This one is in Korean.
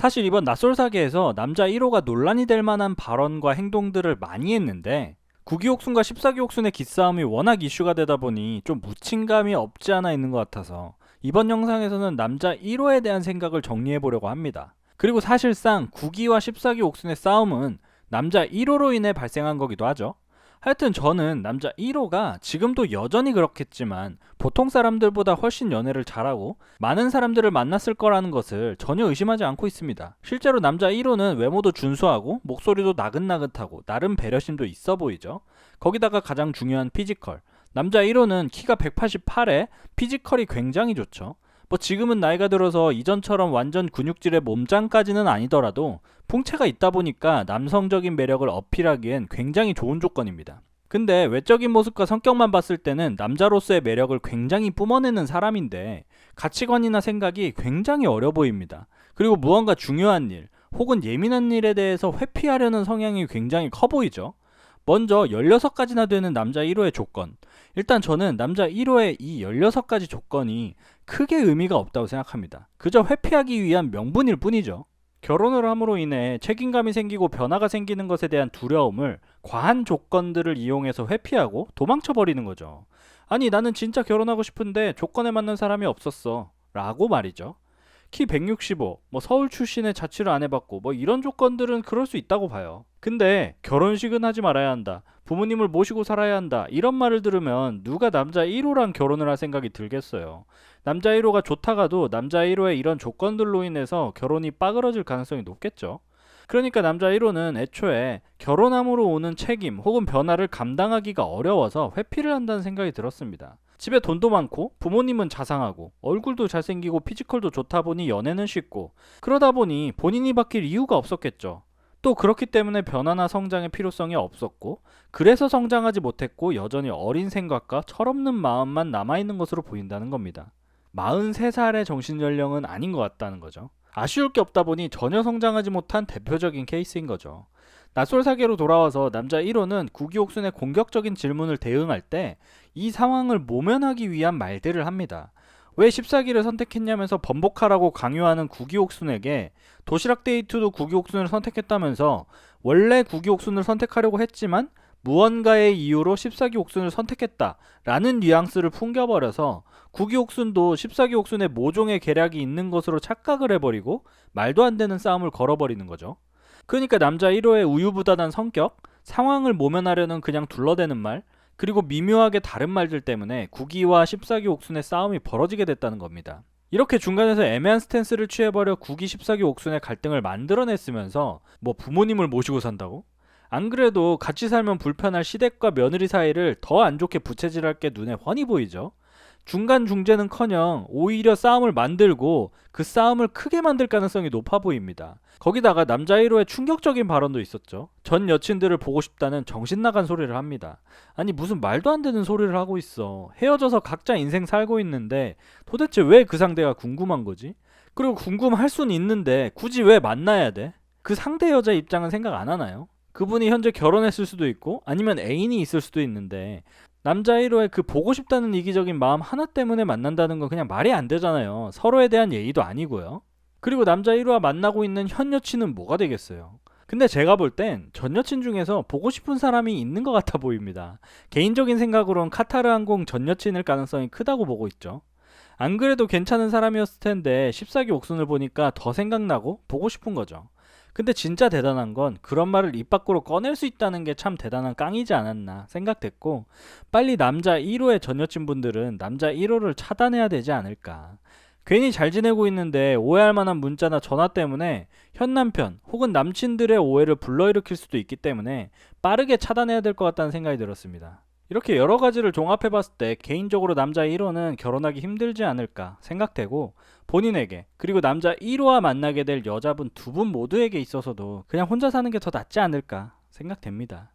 사실 이번 낯설사계에서 남자 1호가 논란이 될 만한 발언과 행동들을 많이 했는데 구기옥순과 14기 옥순의 기싸움이 워낙 이슈가 되다 보니 좀 묻힌감이 없지 않아 있는 것 같아서 이번 영상에서는 남자 1호에 대한 생각을 정리해 보려고 합니다. 그리고 사실상 9기와 14기 옥순의 싸움은 남자 1호로 인해 발생한 거기도 하죠. 하여튼 저는 남자 1호가 지금도 여전히 그렇겠지만 보통 사람들보다 훨씬 연애를 잘하고 많은 사람들을 만났을 거라는 것을 전혀 의심하지 않고 있습니다. 실제로 남자 1호는 외모도 준수하고 목소리도 나긋나긋하고 나름 배려심도 있어 보이죠. 거기다가 가장 중요한 피지컬. 남자 1호는 키가 188에 피지컬이 굉장히 좋죠. 뭐 지금은 나이가 들어서 이전처럼 완전 근육질의 몸짱까지는 아니더라도 풍채가 있다 보니까 남성적인 매력을 어필하기엔 굉장히 좋은 조건입니다. 근데 외적인 모습과 성격만 봤을 때는 남자로서의 매력을 굉장히 뿜어내는 사람인데 가치관이나 생각이 굉장히 어려 보입니다. 그리고 무언가 중요한 일 혹은 예민한 일에 대해서 회피하려는 성향이 굉장히 커 보이죠. 먼저 16가지나 되는 남자 1호의 조건. 일단 저는 남자 1호의 이 16가지 조건이 크게 의미가 없다고 생각합니다. 그저 회피하기 위한 명분일 뿐이죠. 결혼을 함으로 인해 책임감이 생기고 변화가 생기는 것에 대한 두려움을 과한 조건들을 이용해서 회피하고 도망쳐 버리는 거죠. 아니 나는 진짜 결혼하고 싶은데 조건에 맞는 사람이 없었어. 라고 말이죠. 키 165, 뭐 서울 출신의 자취를 안 해봤고 뭐 이런 조건들은 그럴 수 있다고 봐요. 근데 결혼식은 하지 말아야 한다. 부모님을 모시고 살아야 한다. 이런 말을 들으면 누가 남자 1호랑 결혼을 할 생각이 들겠어요. 남자 1호가 좋다가도 남자 1호의 이런 조건들로 인해서 결혼이 빠그러질 가능성이 높겠죠. 그러니까 남자 1호는 애초에 결혼함으로 오는 책임 혹은 변화를 감당하기가 어려워서 회피를 한다는 생각이 들었습니다. 집에 돈도 많고 부모님은 자상하고 얼굴도 잘생기고 피지컬도 좋다 보니 연애는 쉽고 그러다 보니 본인이 바뀔 이유가 없었겠죠. 또 그렇기 때문에 변화나 성장의 필요성이 없었고 그래서 성장하지 못했고 여전히 어린 생각과 철없는 마음만 남아있는 것으로 보인다는 겁니다. 43살의 정신연령은 아닌 것 같다는 거죠. 아쉬울 게 없다 보니 전혀 성장하지 못한 대표적인 케이스인 거죠. 낯설 사계로 돌아와서 남자 1호는 구기옥순의 공격적인 질문을 대응할 때 이 상황을 모면하기 위한 말들을 합니다. 왜 14기를 선택했냐면서 번복하라고 강요하는 구기옥순에게 도시락 데이트도 구기옥순을 선택했다면서 원래 구기옥순을 선택하려고 했지만 무언가의 이유로 14기 옥순을 선택했다 라는 뉘앙스를 풍겨버려서 구기 옥순도 14기 옥순의 모종의 계략이 있는 것으로 착각을 해버리고 말도 안 되는 싸움을 걸어버리는 거죠. 그러니까 남자 1호의 우유부단한 성격, 상황을 모면하려는 그냥 둘러대는 말, 그리고 미묘하게 다른 말들 때문에 구기와 14기 옥순의 싸움이 벌어지게 됐다는 겁니다. 이렇게 중간에서 애매한 스탠스를 취해버려 구기 14기 옥순의 갈등을 만들어냈으면서 뭐 부모님을 모시고 산다고? 안 그래도 같이 살면 불편할 시댁과 며느리 사이를 더 안 좋게 부채질할 게 눈에 훤히 보이죠. 중간 중재는커녕 오히려 싸움을 만들고 그 싸움을 크게 만들 가능성이 높아 보입니다. 거기다가 남자 1호의 충격적인 발언도 있었죠. 전 여친들을 보고 싶다는 정신 나간 소리를 합니다. 아니 무슨 말도 안 되는 소리를 하고 있어. 헤어져서 각자 인생 살고 있는데 도대체 왜 그 상대가 궁금한 거지? 그리고 궁금할 수는 있는데 굳이 왜 만나야 돼? 그 상대 여자 입장은 생각 안 하나요? 그분이 현재 결혼했을 수도 있고 아니면 애인이 있을 수도 있는데 남자 1호의 그 보고 싶다는 이기적인 마음 하나 때문에 만난다는 건 그냥 말이 안 되잖아요. 서로에 대한 예의도 아니고요. 그리고 남자 1호와 만나고 있는 현 여친은 뭐가 되겠어요? 근데 제가 볼 땐 전 여친 중에서 보고 싶은 사람이 있는 것 같아 보입니다. 개인적인 생각으론 카타르 항공 전 여친일 가능성이 크다고 보고 있죠. 안 그래도 괜찮은 사람이었을 텐데 14기 옥순을 보니까 더 생각나고 보고 싶은 거죠. 근데 진짜 대단한 건 그런 말을 입 밖으로 꺼낼 수 있다는 게 참 대단한 깡이지 않았나 생각됐고 빨리 남자 1호의 전 여친분들은 남자 1호를 차단해야 되지 않을까. 괜히 잘 지내고 있는데 오해할 만한 문자나 전화 때문에 현 남편 혹은 남친들의 오해를 불러일으킬 수도 있기 때문에 빠르게 차단해야 될 것 같다는 생각이 들었습니다. 이렇게 여러 가지를 종합해 봤을 때 개인적으로 남자 1호는 결혼하기 힘들지 않을까 생각되고 본인에게 그리고 남자 1호와 만나게 될 여자분 두 분 모두에게 있어서도 그냥 혼자 사는 게 더 낫지 않을까 생각됩니다.